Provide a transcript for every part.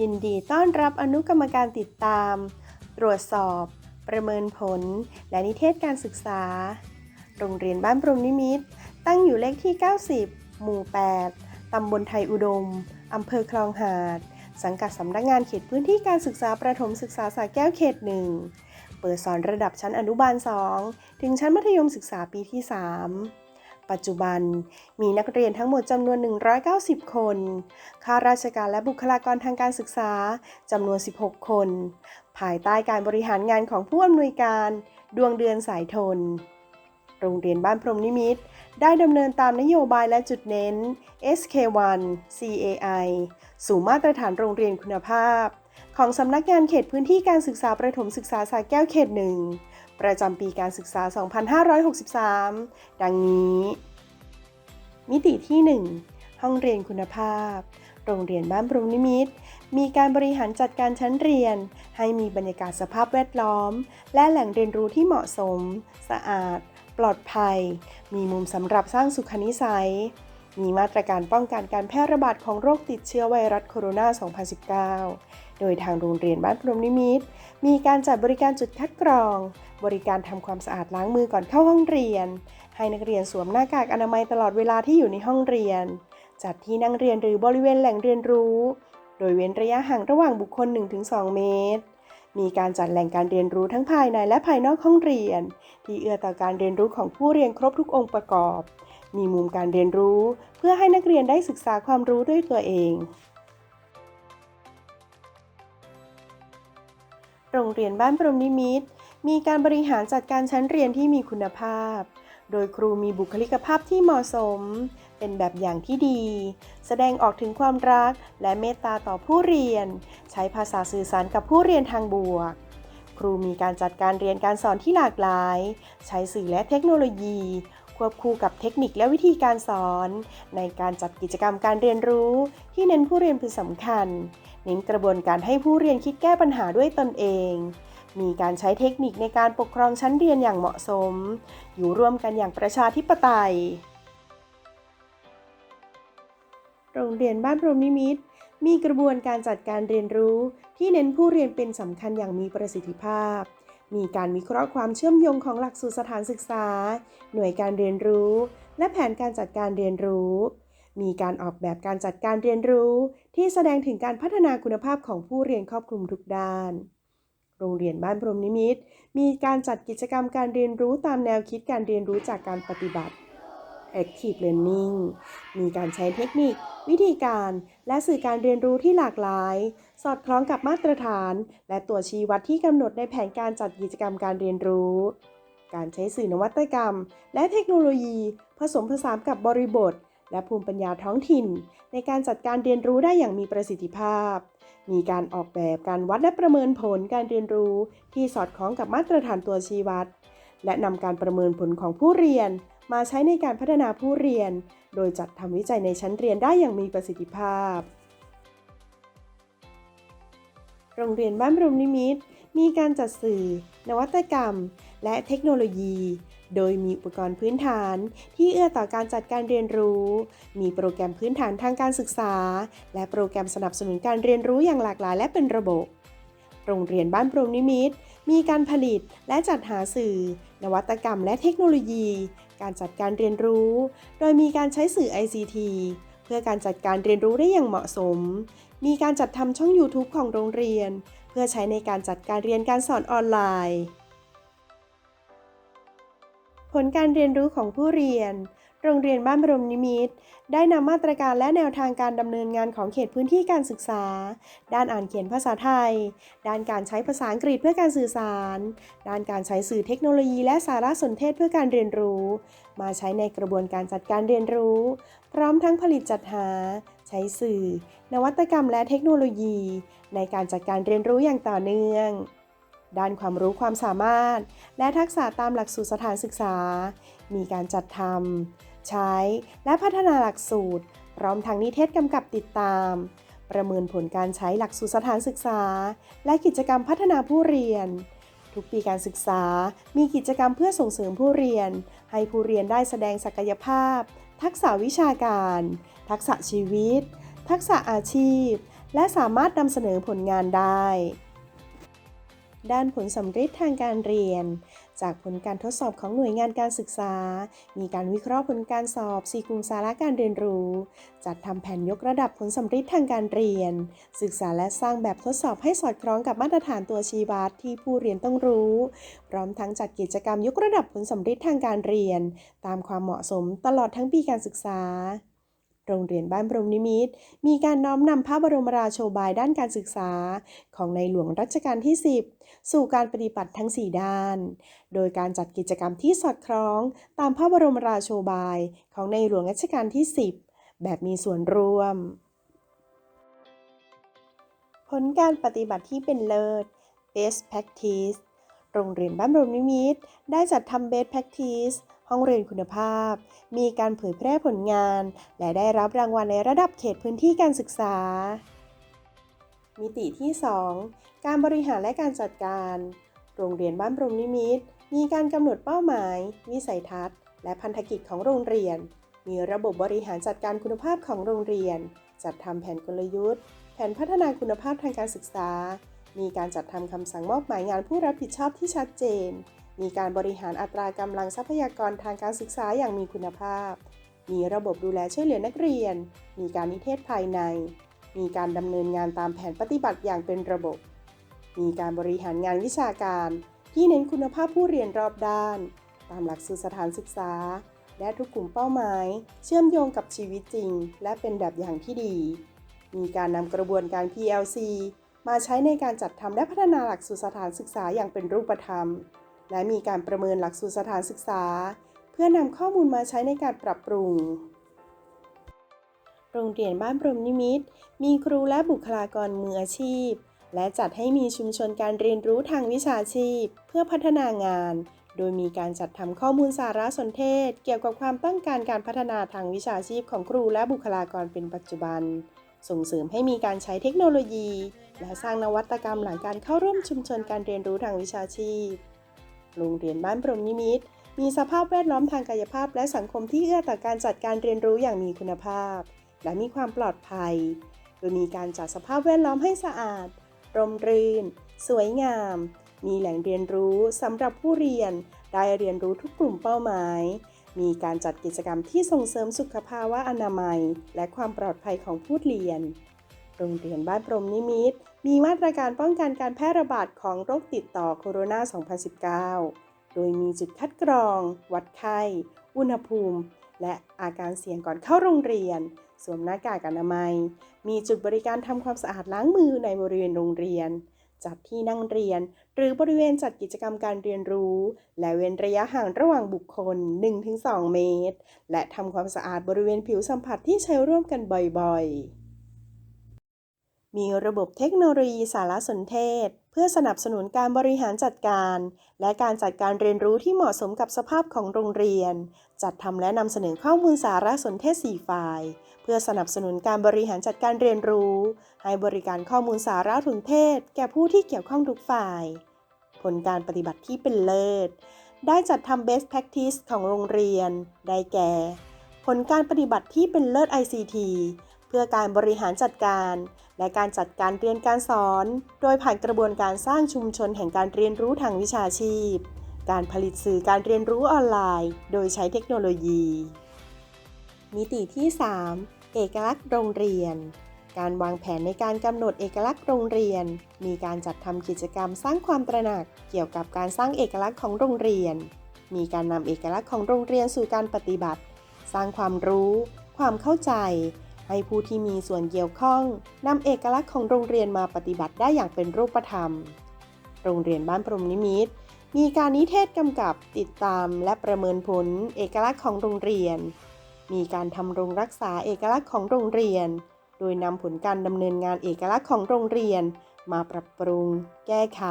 ยินดีต้อนรับอนุกรรมการติดตาม ตรวจสอบ ประเมินผล และนิเทศการศึกษา โรงเรียนบ้านพรมนิมิตรตั้งอยู่เลขที่ 90 หมู่ 8 ตำบลไทยอุดม อำเภอคลองหาด สังกัดสำนักงานเขตพื้นที่การศึกษาประถมศึกษาสาแก้วเขตหนึ่ง เปิดสอนระดับชั้นอนุบาล 2 ถึงชั้นมัธยมศึกษาปีที่ 3 ปัจจุบันมีนักเรียนทั้งหมดจำนวน 190 คน ข้าราชการและบุคลากรทางการศึกษาจำนวน 16 คน ภายใต้การบริหารงานของผู้อำนวยการ ดวงเดือนสายทน โรงเรียนบ้านพรหมนิมิต ได้ดำเนินตามนโยบายและจุดเน้น SK1 CAI สู่มาตรฐานโรงเรียนคุณภาพ ของสำนักงานเขตพื้นที่การศึกษาประถมศึกษาสาแก้วเขตหนึ่งประจำปีการศึกษา 2563 ดังนี้ มิติที่ 1 ห้องเรียนคุณภาพ โรงเรียนบ้านปรุงนิมิตรมีการบริหารจัดการชั้นเรียน ให้มีบรรยากาศสภาพแวดล้อม และแหล่งเรียนรู้ที่เหมาะสม สะอาด ปลอดภัย มีมุมสำหรับสร้างสุขนิสัย มีมาตรการป้องกันการแพร่ระบาดของโรคติดเชื้อไวรัสโคโรนา 2019 โดยทางโรงเรียนบ้านพรมนิมิตรมีการจัดบริการจุดคัดกรอง บริการทำความสะอาดล้างมือก่อนเข้าห้องเรียน ให้นักเรียนสวมหน้ากากอนามัยตลอดเวลาที่อยู่ในห้องเรียน จัดที่นั่งเรียนหรือบริเวณแหล่งเรียนรู้ โดยเว้นระยะห่างระหว่างบุคคล 1-2 เมตร มีการจัดแหล่งการเรียนรู้ทั้งภายในและภายนอกห้องเรียน ที่เอื้อต่อการเรียนรู้ของผู้เรียนครบทุกองค์ประกอบ มีมุมการเรียนรู้ เพื่อให้นักเรียนได้ศึกษาความรู้ด้วยตัวเอง โรงเรียนบ้านพรมนิมิตรมีการบริหารจัดการชั้นเรียนที่มีคุณภาพ โดยครูมีบุคลิกภาพที่เหมาะสม เป็นแบบอย่างที่ดี แสดงออกถึงความรักและเมตตาต่อผู้เรียน ใช้ภาษาสื่อสารกับผู้เรียนทางบวก ครูมีการจัดการเรียนการสอนที่หลากหลาย ใช้สื่อและเทคโนโลยี ควบคู่กับเทคนิคและวิธีการสอน ในการจัดกิจกรรมการเรียนรู้ ที่เน้นผู้เรียนเป็นสำคัญ เน้นกระบวนการให้ผู้เรียนคิดแก้ปัญหาด้วยตนเอง มีการใช้เทคนิคในการปกครองชั้นเรียนอย่างเหมาะสม อยู่ร่วมกันอย่างประชาธิปไตย โรงเรียนบ้านพรมนิมิตรมีกระบวนการจัดการเรียนรู้ที่เน้นผู้เรียนเป็นสำคัญอย่างมีประสิทธิภาพ มีการวิเคราะห์ความเชื่อมโยงของหลักสูตรสถานศึกษา หน่วยการเรียนรู้ และแผนการจัดการเรียนรู้ มีการออกแบบการจัดการเรียนรู้ ที่แสดงถึงการพัฒนาคุณภาพของผู้เรียนครอบคลุมทุกด้าน โรงเรียนบ้านพรมนิมิตรมีการจัดกิจกรรมการเรียนรู้ตามแนวคิดการเรียนรู้จากการปฏิบัติ Active Learning มีการใช้เทคนิค วิธีการและสื่อการเรียนรู้ที่หลากหลาย สอดคล้องกับมาตรฐาน และตัวชี้วัดที่กำหนดในแผนการจัดกิจกรรมการเรียนรู้ การใช้สื่อนวัตกรรม และเทคโนโลยี ผสมผสานกับบริบท และภูมิปัญญาท้องถิ่น ในการจัดการเรียนรู้ได้อย่างมีประสิทธิภาพ มีการออกแบบการวัดและประเมินผลการเรียนรู้ ที่สอดคล้องกับมาตรฐานตัวชี้วัดและนำการประเมินผลของผู้เรียน มาใช้ในการพัฒนาผู้เรียน โดยจัดทำวิจัยในชั้นเรียนได้อย่างมีประสิทธิภาพ โรงเรียนบ้านพรหมนิมิตรมีการจัดสื่อ นวัตกรรม และเทคโนโลยี โดยมีอุปกรณ์พื้นฐาน ที่เอื้อต่อการจัดการเรียนรู้ มีโปรแกรมพื้นฐานทางการศึกษา และโปรแกรมสนับสนุนการเรียนรู้อย่างหลากหลายและเป็นระบบ โรงเรียนบ้านพรมนิมิตรมีการผลิตและจัดหาสื่อ นวัตกรรมและเทคโนโลยี การจัดการเรียนรู้ โดยมีการใช้สื่อ ICT เพื่อการจัดการเรียนรู้ได้อย่างเหมาะสม มีการจัดทำช่อง YouTube ของโรงเรียน เพื่อใช้ในการจัดการเรียนการสอนออนไลน์ ผลการเรียนรู้ของผู้เรียน โรงเรียนบ้านบรมนิมิตได้นำมาตรการและแนวทางการดำเนินงานของเขตพื้นที่การศึกษา ด้านอ่านเขียนภาษาไทย ด้านการใช้ภาษาอังกฤษเพื่อการสื่อสาร ด้านการใช้สื่อเทคโนโลยีและสารสนเทศเพื่อการเรียนรู้ มาใช้ในกระบวนการจัดการเรียนรู้ พร้อมทั้งผลิตจัดหา ใช้สื่อ นวัตกรรมและเทคโนโลยี ในการจัดการเรียนรู้อย่างต่อเนื่องด้านความรู้ความสามารถ และทักษะตามหลักสูตรสถานศึกษา มีการจัดทำ ใช้ และพัฒนาหลักสูตร พร้อมทั้งนิเทศกำกับติดตาม ประเมินผลการใช้หลักสูตรสถานศึกษา และกิจกรรมพัฒนาผู้เรียน ทุกปีการศึกษา มีกิจกรรมเพื่อส่งเสริมผู้เรียน ให้ผู้เรียนได้แสดงศักยภาพ ทักษะวิชาการ ทักษะชีวิต ทักษะอาชีพ และสามารถนำเสนอผลงานได้ด้านผลสำฤทธิ์ทางการเรียน จากผลการทดสอบของหน่วยงานการศึกษา มีการวิเคราะห์ผลการสอบ4กลุ่มสาระการเรียนรู้ จัดทำแผนยกระดับผลสำฤทธิ์ทางการเรียน ศึกษาและสร้างแบบทดสอบให้สอดคล้องกับมาตรฐานตัวชี้วัดที่ผู้เรียนต้องรู้ พร้อมทั้งจัดกิจกรรมยกระดับผลสำฤทธิ์ทางการเรียน ตามความเหมาะสมตลอดทั้งปีการศึกษา โรงเรียนบ้านพรมนิมิตมีการน้อมนำพระบรมราโชบายด้านการศึกษา ของในหลวงรัชกาลที่ 10 สู่การปฏิบัติทั้ง 4 ด้าน โดยการจัดกิจกรรมที่สอดคล้องตามพระบรมราโชบายของในหลวงรัชกาลที่ 10 แบบมีส่วนร่วม ผลการปฏิบัติที่เป็นเลิศ Best Practice โรงเรียนบ้านพรมนิมิตได้จัดทำ Best Practice ห้องเรียนคุณภาพ มีการเผยแพร่ผลงาน และได้รับรางวัลในระดับเขตพื้นที่การศึกษา มิติที่ 2 การบริหารและการจัดการ โรงเรียนบ้านพรหมนิมิตรมีการกำหนดเป้าหมาย วิสัยทัศน์ และพันธกิจของโรงเรียน มีระบบบริหารจัดการคุณภาพของโรงเรียน จัดทำแผนกลยุทธ์ แผนพัฒนาคุณภาพทางการศึกษา มีการจัดทำคำสั่งมอบหมายงานผู้รับผิดชอบที่ชัดเจน มีการบริหารอัตรากำลังทรัพยากรทางการศึกษาอย่างมีคุณภาพ มีระบบดูแลช่วยเหลือนักเรียน มีการนิเทศภายใน มีการดำเนินงานตามแผนปฏิบัติอย่างเป็นระบบ มีการบริหารงานวิชาการ ที่เน้นคุณภาพผู้เรียนรอบด้าน ตามหลักสูตรสถานศึกษา และทุกกลุ่มเป้าหมาย เชื่อมโยงกับชีวิตจริง และเป็นแบบอย่างที่ดี มีการนำกระบวนการ PLC มาใช้ในการจัดทำและพัฒนาหลักสูตรสถานศึกษาอย่างเป็นรูปธรรม และมีการประเมินหลักสูตรสถานศึกษา เพื่อนำข้อมูลมาใช้ในการปรับปรุง โรงเรียนบ้านพรมนิมิต มีครูและบุคลากรมืออาชีพ และจัดให้มีชุมชนการเรียนรู้ทางวิชาชีพ เพื่อพัฒนางาน โดยมีการจัดทำข้อมูลสารสนเทศ เกี่ยวกับความต้องการการพัฒนาทางวิชาชีพของครูและบุคลากรเป็นปัจจุบัน ส่งเสริมให้มีการใช้เทคโนโลยี และสร้างนวัตกรรมหลังการเข้าร่วมชุมชนการเรียนรู้ทางวิชาชีพ โรงเรียนบ้านพรหมนิมิตมีสภาพแวดล้อมทางกายภาพ และสังคมที่เอื้อต่อการจัดการเรียนรู้อย่างมีคุณภาพ และมีความปลอดภัย โดยมีการจัดสภาพแวดล้อมให้สะอาด ร่มรื่น สวยงาม มีแหล่งเรียนรู้สำหรับผู้เรียน ได้เรียนรู้ทุกกลุ่มเป้าหมาย มีการจัดกิจกรรมที่ส่งเสริมสุขภาวะอนามัย และความปลอดภัยของผู้เรียน โรงเรียนบ้านพรหมนิมิต มีมาตรการป้องกันการแพร่ระบาดของโรคติดต่อโคโรนา 2019 โดยมีจุดคัดกรอง วัดไข้ อุณหภูมิ และอาการเสี่ยงก่อนเข้าโรงเรียน สวมหน้ากากอนามัย มีจุดบริการทำความสะอาดล้างมือในบริเวณโรงเรียน จัดที่นั่งเรียน หรือบริเวณจัดกิจกรรมการเรียนรู้ และเว้นระยะห่างระหว่างบุคคล 1-2 เมตร และทำความสะอาดบริเวณผิวสัมผัสที่ใช้ร่วมกันบ่อยๆ มีระบบเทคโนโลยีสารสนเทศ เพื่อสนับสนุนการบริหารจัดการ และการจัดการเรียนรู้ที่เหมาะสมกับสภาพของโรงเรียน จัดทำและนำเสนอข้อมูลสารสนเทศ 4 ฝ่าย เพื่อสนับสนุนการบริหารจัดการเรียนรู้ ให้บริการข้อมูลสารสนเทศ แก่ผู้ที่เกี่ยวข้องทุกฝ่าย ผลการปฏิบัติที่เป็นเลิศ ได้จัดทำ best practice ของโรงเรียน ได้แก่ ผลการปฏิบัติที่เป็นเลิศ ICT เพื่อการบริหารจัดการ และการจัดการเรียนการสอน โดยผ่านกระบวนการสร้างชุมชนแห่งการเรียนรู้ทางวิชาชีพ การผลิตสื่อการเรียนรู้ออนไลน์ โดยใช้เทคโนโลยี มิติที่ 3 เอกลักษณ์โรงเรียน การวางแผนในการกำหนดเอกลักษณ์โรงเรียน มีการจัดทำกิจกรรมสร้างความตระหนัก เกี่ยวกับการสร้างเอกลักษณ์ของโรงเรียน มีการนำเอกลักษณ์ของโรงเรียนสู่การปฏิบัติ สร้างความรู้ ความเข้าใจ ให้ผู้ที่มีส่วนเกี่ยวข้องนำเอกลักษณ์ของโรงเรียนมาปฏิบัติได้อย่างเป็นรูปธรรม โรงเรียนบ้านพรมนิมิตรมีการนิเทศกำกับติดตามและประเมินผลเอกลักษณ์ของโรงเรียน มีการทำรงรักษาเอกลักษณ์ของโรงเรียน โดยนำผลการดำเนินงานเอกลักษณ์ของโรงเรียน มาปรับปรุง แก้ไข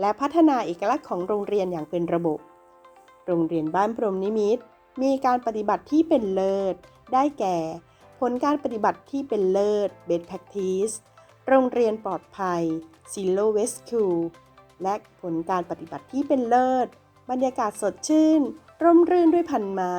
และพัฒนาเอกลักษณ์ของโรงเรียนอย่างเป็นระบบ โรงเรียนบ้านพรมนิมิตรมีการปฏิบัติที่เป็นเลิศ ได้แก่ ลการปฏิบัติที่เป็นเลิศ Best Practice โรงเรียนปลอดภัย Zero Waste School และผลการปฏิบัติที่เป็นเลิศ บรรยากาศสดชื่น ร่มรื่นด้วยพันไม้